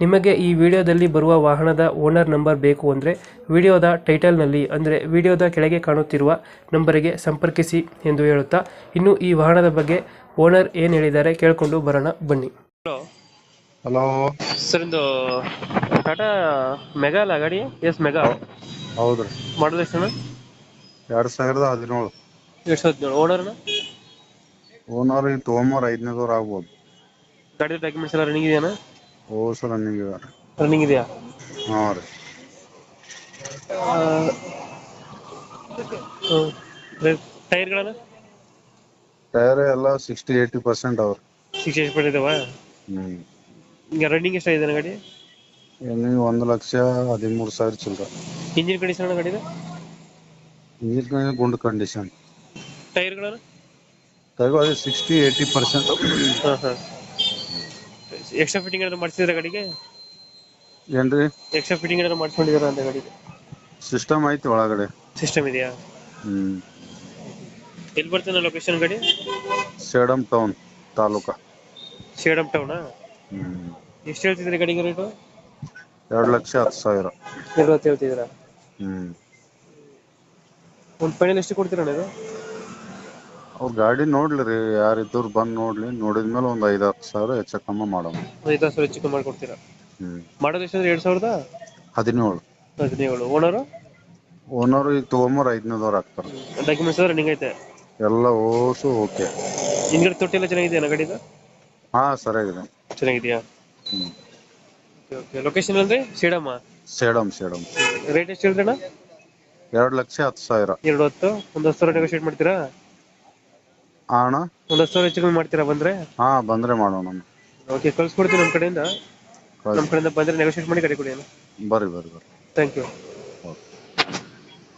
ನಿಮಗೆ ಈ ವಿಡಿಯೋದಲ್ಲಿ ಬರುವ ವಾಹನದ ಓನರ್ ನಂಬರ್ ಬೇಕು ಅಂದರೆ ವಿಡಿಯೋದ ಟೈಟಲ್ನಲ್ಲಿ ಅಂದರೆ ವಿಡಿಯೋದ ಕೆಳಗೆ ಕಾಣುತ್ತಿರುವ ನಂಬರಿಗೆ ಸಂಪರ್ಕಿಸಿ ಎಂದು ಹೇಳುತ್ತಾ ಇನ್ನು ಈ ವಾಹನದ ಬಗ್ಗೆ ಓನರ್ ಏನು ಹೇಳಿದ್ದಾರೆ ಕೇಳಿಕೊಂಡು ಬರೋಣ ಬನ್ನಿ. ಹಲೋ. ಹಲೋ. ಸರ್ ಇದು ಟಾಟಾ ಮೆಗಾ ಅಲ್ಲ ಗಾಡಿ? Yes mega. ಹೌದು. ಮಾಡಲ್ ಎಷ್ಟು ಎರಡ್ ಸಾವಿರದ ಹದಿನೇಳು. ಎರಡು ಸಾವಿರದ ಹದಿನೇಳು. ಓನರ್ನ? ಓನರ್ ತೊಗೊಂಬರ್ ಐದನೇದವ್ರು ಆಗ್ಬೋದು. ಗಾಡಿ ಡಾಕ್ಯುಮೆಂಟ್ಸ್ ಎಲ್ಲ ರನ್ನಿಂಗ್ ಇದೆಯಾ ಓ ಸಲ ರನ್ನಿಂಗ್ ಇದಾರೆ ರನ್ನಿಂಗ್ ಇದೆಯಾ ಹಾಂ ರೀ ಟೈರ್ಗಳೆಲ್ಲ ಟೈರ್ ಎಲ್ಲ ಸಿಕ್ಸ್ಟಿ ಏಯ್ಟಿ ಪರ್ಸೆಂಟ್ ಅವ್ರಿ. ಸಿಕ್ಸ್ ಎಷ್ಟು ಬಂದಿದ್ದಾವ ಹ್ಮ್. ಈಗ ರನ್ನಿಂಗ್ ಎಷ್ಟಾಗಿದೆ ಗಾಡಿ? ರನ್ನಿಂಗ್ ಒಂದು ಲಕ್ಷ ಹದಿಮೂರು ಸಾವಿರ ಚಿಲ್ಲರ ಇಂಜಿನ್ ಕಂಡೀಷನ್ ಗಾಡಿದ? ಇಂಜಿನ್ ಗುಂಡ್ ಕಂಡೀಷನ್. ಟೈರ್ಗಳೆಲ್ಲ ತಗೋ ಅದೇ ಸಿಕ್ಸ್ಟಿ ಏಯ್ಟಿ ಪರ್ಸೆಂಟ್. ಹಾಂ ಹಾಂ. ಎಕ್ಸ್ಟ್ರಾ ಫಿಟ್ಟಿಂಗ್ ಏನಾದ್ರು ಮಾಡಿಸಿದ್ರೆ ಗಾಡಿಗೆ? ಏನ್ರಿ? ಎಕ್ಸ್ಟ್ರಾ ಫಿಟ್ಟಿಂಗ್ ಏನಾದ್ರು ಮಾಡಿಸ್ಕೊಂಡಿದ್ದೀರಾ ಅಂತ ಗಾಡಿಗೆ? ಸಿಸ್ಟಮ್ ಐತಿ ಒಳಗಡೆ. ಸಿಸ್ಟಮ್ ಇದೆಯಾ? ಹ್ಮ್. ಎಲ್ಲಿ ಬರ್ತಾನೆ ಲೊಕೇಶನ್ ಗಾಡಿ? ಸೇಡಮ್ ಟೌನ್ ತಾಲೂಕಾ. ಸೇಡಮ್ ಟೌನಾ ಹ್ಮ್. ಎಷ್ಟು ಹೇಳ್ತಿದ್ರಿ ಗಾಡಿಗೆ ರೇಟು ಎರಡು ಲಕ್ಷ ಹತ್ತು ಸಾವಿರ. ಎರಡು ಹೇಳ್ತಿದ್ದೀರಾ? ಹ್ಮ್. ಒಂದು ಫೈನಲ್ ಎಷ್ಟು ಕೊಡ್ತೀರಾ ಇದು ಅವ್ರ ಗಾಡಿ ನೋಡ್ಲಿ ರೀ ಯಾರಿದ್ದವ್ರು ಬಂದು ನೋಡ್ಲಿ ನೋಡಿದ್ಮೇಲೆ ಒಂದ್ ಐದ್ ಹತ್ತು ಸಾವಿರ ಹೆಚ್ಚು ಕಮ್ಮಿ ಮಾಡೋಣ. ಐದು ಸಾವಿರ ಹೆಚ್ಚು ಕಮ್ಮಿ ಮಾಡ್ಕೊಡ್ತೀರಾ? ಹ್ಮ್. ಮಾಡೋದು ಎಷ್ಟು ಎರಡು ಸಾವಿರದ? ಹದಿನೇಳು. ಹದಿನೇಳು. ಓನರು? ಓನರ್ ಈಗ ತೊಗೊಂಬರ್ ಐದನೇದವ್ರು ಹಾಕ್ತಾರ ಡಾಕ್ಯುಮೆಂಟ್ಸ್ ರನ್ನಿಂಗ್ ಐತೆ? ಎಲ್ಲ ಓಸು ಓಕೆ. ಹಿಂದ್ಗಡೆ ತೊಟ್ಟಿ ಎಲ್ಲ ಚೆನ್ನಾಗಿದೆಯಾ ಗಾಡಿದು? ಹಾ ಸರಿಯಾಗಿದೆ. ಚೆನ್ನಾಗಿದೆಯಾ? ಹ್ಞೂ ಓಕೆ ಲೊಕೇಶನ್ ಅಂದ್ರೆ ಸೇಡಮ್ಮ ಸೇಡಮ್ ಸೇಡಮ್ ರೇಟ್ ಎಷ್ಟು ಹೇಳಿದ್ರಣ್ಣ? ಎರಡು ಲಕ್ಷ ಹತ್ತು ಸಾವಿರ. ಎರಡು ಹೊತ್ತು. ಒಂದು ಹತ್ತು ಸಾವಿರ ನೆಗೋಷಿಯೇಟ್ ಮಾಡ್ತೀರಾ? ಅಣ್ಣ? ಒಂದು ಹತ್ತು ಸಾವಿರ ಹೆಚ್ಚು ಕಮ್ಮಿ ಮಾಡ್ತೀರಾ ಬಂದ್ರೆ? ಹಾ ಬಂದ್ರೆ ಮಾಡೋಣ ಓಕೆ ಕಳ್ಸ್ಕೊಡ್ತೀನಿ ನಮ್ಮ ಕಡೆಯಿಂದ. ನಮ್ಮ ಕಡೆಯಿಂದ ಬಂದ್ರೆ ನೆಗೋಷಿಯೇಟ್ ಮಾಡಿ ಗಾಡಿ ಕೊಡಿ ಬರ್ರಿ ಬರ್ರಿ ಬರ್ರಿ. Thank you